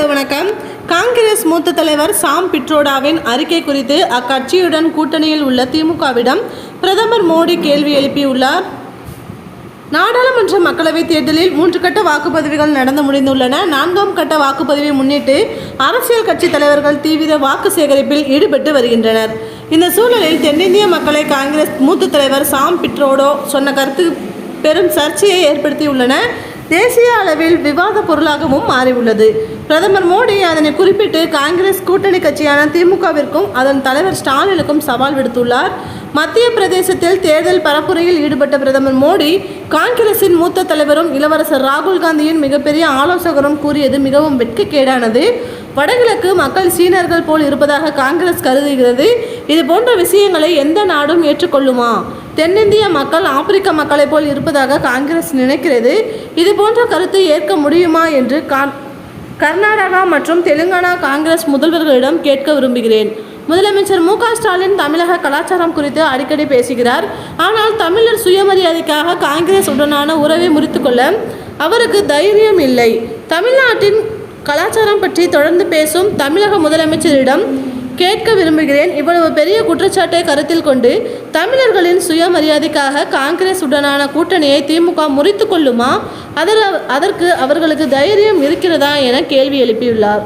வணக்கம். காங்கிரஸ் மூத்த தலைவர் சாம் பிட்ரோடாவின் அறிக்கை குறித்து அக்கட்சியுடன் கூட்டணியில் உள்ள திமுகவிடம் பிரதமர் மோடி கேள்வி எழுப்பியுள்ளார். நாடாளுமன்ற மக்களவைத் தேர்தலில் மூன்று கட்ட வாக்குப்பதிவுகள் நடந்து முடிந்துள்ளன. நான்காம் கட்ட வாக்குப்பதிவை முன்னிட்டு அரசியல் கட்சி தலைவர்கள் தீவிர வாக்கு சேகரிப்பில் ஈடுபட்டு வருகின்றனர். இந்த சூழலில் தென்னிந்திய மக்களை காங்கிரஸ் மூத்த தலைவர் சாம் பிட்ரோடோ சொன்ன கருத்து பெரும் சர்ச்சையை ஏற்படுத்தியுள்ளன. தேசிய அளவில் விவாத பொருளாகவும் மாறியுள்ளது. பிரதமர் மோடி அதனை குறிப்பிட்டு காங்கிரஸ் கூட்டணி கட்சியான திமுகவிற்கும் அதன் தலைவர் ஸ்டாலினுக்கும் சவால் விடுத்துள்ளார். மத்திய பிரதேசத்தில் தேர்தல் பரப்புரையில் ஈடுபட்ட பிரதமர் மோடி காங்கிரசின் மூத்த தலைவரும் இளவரசர் ராகுல் காந்தியின் மிகப்பெரிய ஆலோசகரும் கூறியது மிகவும் வெட்கக்கேடானது. வடகிழக்கு மக்கள் சீனர்கள் போல் இருப்பதாக காங்கிரஸ் கருதுகிறது. இது போன்ற விஷயங்களை எந்த நாடும் ஏற்றுக்கொள்ளுமா? தென்னிந்திய மக்கள் ஆப்பிரிக்க மக்களைப் போல் இருப்பதாக காங்கிரஸ் நினைக்கிறது. இது போன்ற கருத்தை ஏற்க முடியுமா என்று கா- கர்நாடகா மற்றும் தெலுங்கானா காங்கிரஸ் முதல்வர்களிடம் கேட்க விரும்புகிறேன். முதலமைச்சர் மு ஸ்டாலின் தமிழக கலாச்சாரம் குறித்து அடிக்கடி பேசுகிறார். ஆனால் தமிழர் சுயமரியாதைக்காக காங்கிரஸ் உடனான உறவை முறித்துக்கொள்ள அவருக்கு தைரியம் இல்லை. தமிழ்நாட்டின் கலாச்சாரம் பற்றி தொடர்ந்து பேசும் தமிழக முதலமைச்சரிடம் கேட்க விரும்புகிறேன். இவ்வளவு பெரிய குற்றச்சாட்டை கருத்தில் கொண்டு தமிழர்களின் சுயமரியாதைக்காக காங்கிரஸ் உடனான கூட்டணியை திமுக முறித்து கொள்ளுமா? அதற்கு அவர்களுக்கு தைரியம் இருக்கிறதா என கேள்வி எழுப்பியுள்ளார்.